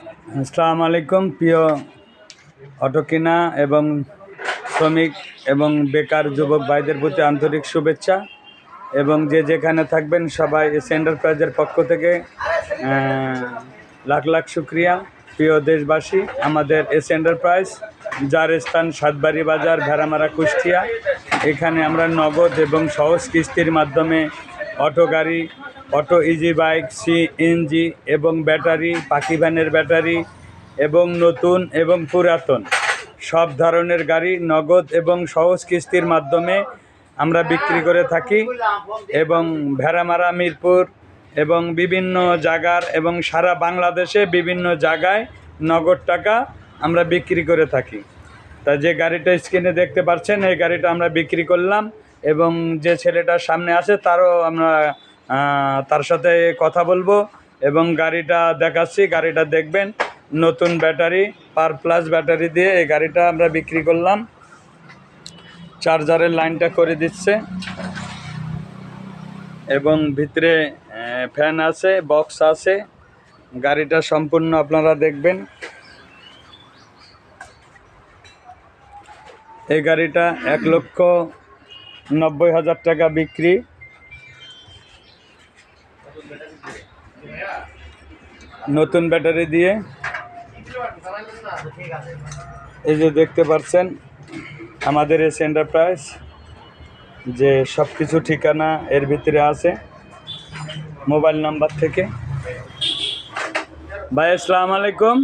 আসসালামু আলাইকুম, প্রিয় অটো কেনা এবং শ্রমিক এবং বেকার যুবক ভাইদের প্রতি আন্তরিক শুভেচ্ছা এবং যে যেখানে থাকবেন সবাই এস এন্টারপ্রাইজের পক্ষ থেকে লাখ লাখ শুক্রিয়া। প্রিয় দেশবাসী, আমাদের এস এন্টারপ্রাইজ, যার স্থান সাতবাড়ি বাজার, ভেড়ামারা, কুষ্টিয়া। এখানে আমরা নগদ এবং সহজ কিস্তির মাধ্যমে অটো গাড়ি auto easy bike CNG এবং ব্যাটারি, পাখি ভ্যানের ব্যাটারি এবং নতুন এবং পুরাতন। সব ধরনের গাড়ি নগদ এবং সহজ কিস্তির মাধ্যমে আমরা বিক্রি করে থাকি এবং ভেড়ামারা, মিরপুর এবং বিভিন্ন জায়গার এবং সারা বাংলাদেশে বিভিন্ন জায়গায় নগদ টাকা আমরা বিক্রি করে থাকি। তা যে গাড়িটা স্ক্রিনে দেখতে পাচ্ছেন, এই গাড়িটা আমরা বিক্রি করলাম এবং যে ছেলেটার সামনে আছে, তারও আমরা তার সাথে কথা বলব এবং গাড়িটা দেখাচ্ছি, গাড়িটা দেখবেন। নতুন ব্যাটারি, পার প্লাস ব্যাটারি দিয়ে এই গাড়িটা আমরা বিক্রি করলাম। চার্জারের লাইনটা করে দিচ্ছে। এবং ভিতরে ফ্যান আছে, বক্স আছে। গাড়িটা সম্পূর্ণ আপনারা দেখবেন। এই গাড়িটা এক লক্ষ নব্বই হাজার টাকা বিক্রি। নতুন ব্যাটারি দিয়ে। এই যে দেখতে পাচ্ছেন আমাদের এস এন্টারপ্রাইজ যে সব কিছু ঠিকানা এর ভিতরে আছে মোবাইল নাম্বার থেকে। ভাই আসসালামু আলাইকুম।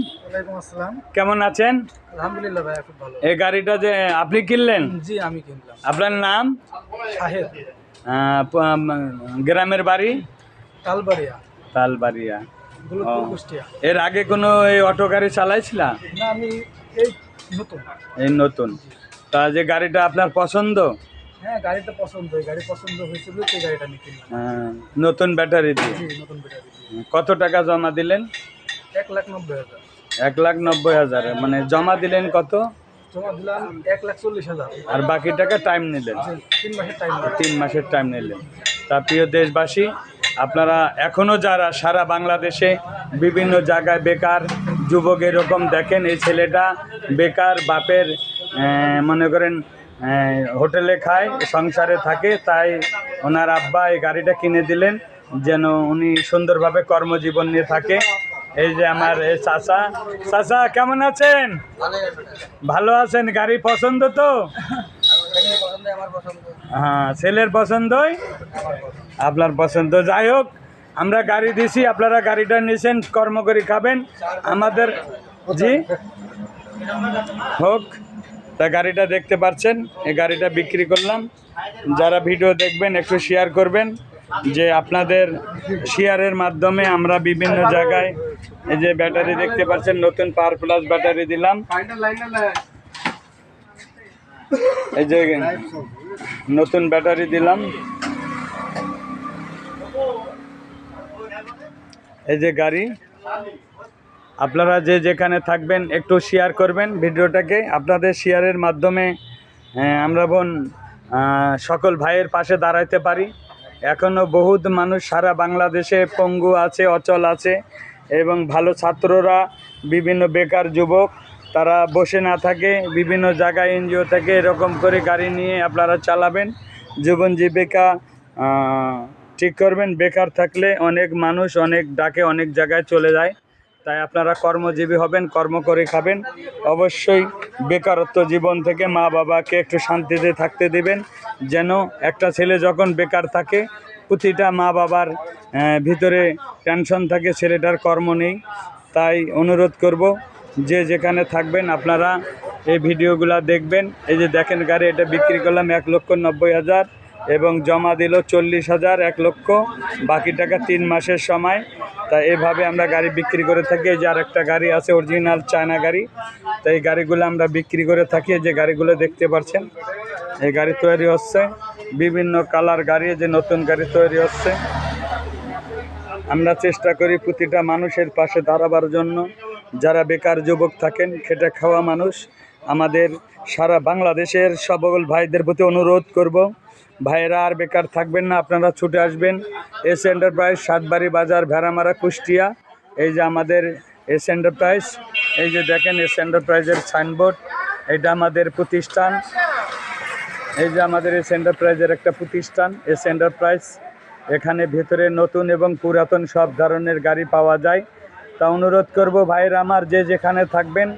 আসসালাম। কেমন আছেন? আলহামদুলিল্লাহ ভাইয়া খুব ভালো। এই গাড়িটা যে আপনি কিনলেন? জি আমি কিনলাম। আপনার নাম? শাহেদ। গ্রামের বাড়ি? তালবাড়িয়া। তালবাড়িয়া। এর আগে কোনো এই অটো গাড়ি চালাইছিলা? না আমি এই নতুন। এই নতুন। তা যে গাড়িটা আপনার পছন্দ? হ্যাঁ গাড়িটা পছন্দ গাড়ি পছন্দ হয়েছিল সেই গাড়িটা আমি কিনলাম। নতুন ব্যাটারি দিয়ে? নতুন ব্যাটারি কত টাকা জমা দিলেন? এক লাখ নব্বই হাজার। এক লাখ নব্বই হাজার মানে জমা দিলেন কত? জমা দিলাম এক লাখ চল্লিশ হাজার। আর বাকি টাকা টাইম নিলেন? তিন মাসের টাইম তিন মাসের টাইম নিলেন। তা প্রিয় দেশবাসী আপনারা এখনও যারা সারা বাংলাদেশে বিভিন্ন জায়গায় বেকার যুবক এরকম দেখেন এই ছেলেটা বেকার বাপের মনে করেন হোটেলে খায় সংসারে থাকে তাই ওনার আব্বা এই গাড়িটা কিনে দিলেন যেন উনি সুন্দরভাবে কর্মজীবন নিয়ে থাকে। এই যে আমার এই চাচা। চাচা কেমন আছেন? ভালো আছেন? গাড়ি পছন্দ তো? আমার পছন্দ। হ্যাঁ ছেলের পছন্দই আপনার পছন্দ যাই হোক, আমরা গাড়ি দিছি, আপনারা গাড়িটা নিয়েছেন কর্ম করে খাবেন। আমাদের জি? হোক, তা গাড়িটা দেখতে পাচ্ছেন এই গাড়িটা বিক্রি করলাম। যারা ভিডিও দেখবেন, একটু শেয়ার করবেন যে আপনাদের শেয়ারের মাধ্যমে আমরা বিভিন্ন জায়গায় এই যে ব্যাটারি দেখতে পাচ্ছেন, নতুন পাওয়ার প্লাস ব্যাটারি দিলাম। এই যে নতুন ব্যাটারি দিলাম। এই যে গাড়ি, আপনারা যে যেখানে থাকবেন একটু শেয়ার করবেন ভিডিওটাকে। আপনাদের শেয়ারের মাধ্যমে আমরা বোন সকল ভাইয়ের পাশে দাঁড়াইতে পারি। এখনও বহুত মানুষ সারা বাংলাদেশে পঙ্গু আছে, অচল আছে, এবং ভালো ছাত্ররা, বিভিন্ন বেকার যুবক তারা বসে না থাকে, বিভিন্ন জায়গায় এনজিও থেকে এরকম করে গাড়ি নিয়ে আপনারা চালাবেন। জীবন জীবিকা ঠিক করবেন। বেকার থাকলে অনেক মানুষ অনেক ডাকে অনেক জায়গায় চলে যায়। তাই আপনারা কর্মজীবী হবেন, কর্ম করে খাবেন। অবশ্যই বেকারত্ব জীবন থেকে মা বাবাকে একটু শান্তিতে থাকতে দিবেন। যেন একটা ছেলে যখন বেকার থাকে, প্রতিটা মা বাবার ভিতরে টেনশন থাকে, ছেলেটার কর্ম নেই। তাই অনুরোধ করব যে যেখানে থাকবেন আপনারা এই ভিডিওগুলো দেখবেন। এই যে দেখেন গাড়ি, এটা বিক্রি করলাম এক লক্ষ নব্বই হাজার এবং জমা দিল চল্লিশ হাজার এক লক্ষ। বাকি টাকা তিন মাসের সময়। তা এভাবে আমরা গাড়ি বিক্রি করে থাকি। এই যে আর একটা গাড়ি আছে অরিজিনাল চায়না গাড়ি। তো এই গাড়িগুলো আমরা বিক্রি করে থাকি। যে গাড়িগুলো দেখতে পাচ্ছেন, এই গাড়ি তৈরি হচ্ছে। বিভিন্ন কালার গাড়ি যে নতুন গাড়ি তৈরি হচ্ছে। আমরা চেষ্টা করি প্রতিটা মানুষের পাশে দাঁড়াবার জন্য। যারা বেকার যুবক থাকেন, খেটে খাওয়া মানুষ, আমাদের সারা বাংলাদেশের সকল ভাইদের প্রতি অনুরোধ করব, ভাইয়েরা আর বেকার থাকবেন না, আপনারা ছুটে আসবেন। এস এন্টারপ্রাইজ, সাতবাড়ি বাজার, ভেড়ামারা, কুষ্টিয়া। এই যে আমাদের এস এন্টারপ্রাইজ, এই যে দেখেন এস এন্টারপ্রাইজের সাইনবোর্ড, এটা আমাদের প্রতিষ্ঠান। এই যে আমাদের এস এন্টারপ্রাইজের একটা প্রতিষ্ঠান, এস এন্টারপ্রাইজ। এখানে ভেতরে নতুন এবং পুরাতন সব ধরনের গাড়ি পাওয়া যায়। তা অনুরোধ করব ভাইয়ের আমার যে যেখানে থাকবেন,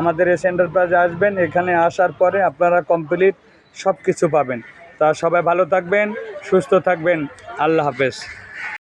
আমাদের এই সেন্টার এন্টারপ্রাইজে আসবেন, এখানে আসার পরে আপনারা কমপ্লিট সব কিছু পাবেন। তা সবাই ভালো থাকবেন, সুস্থ থাকবেন, আল্লাহ হাফেজ।